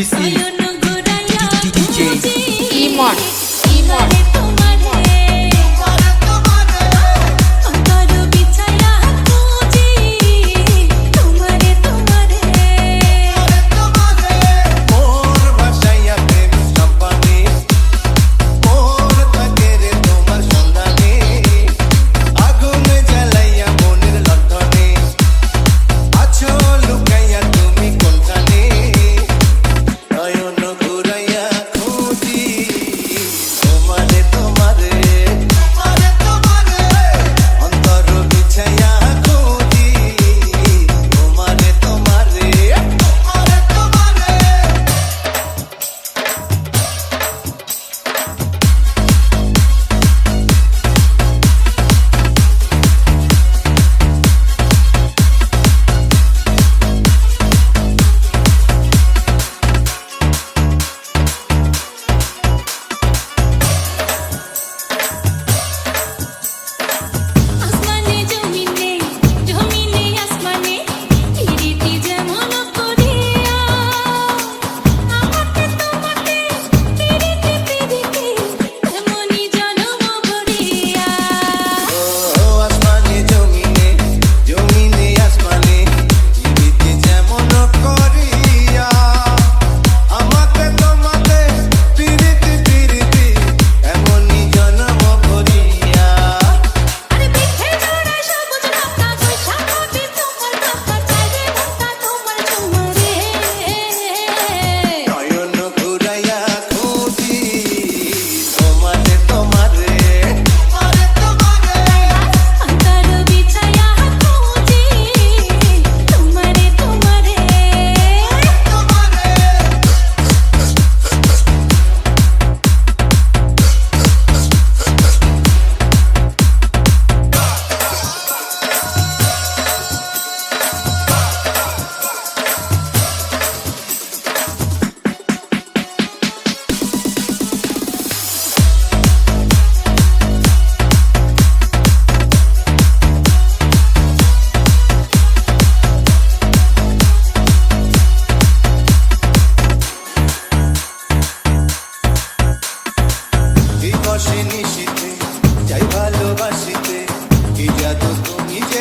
this is DJ Emon. দিবসে নিশিতে যাই ভালোবাসিতে কি জাদু তুমি যে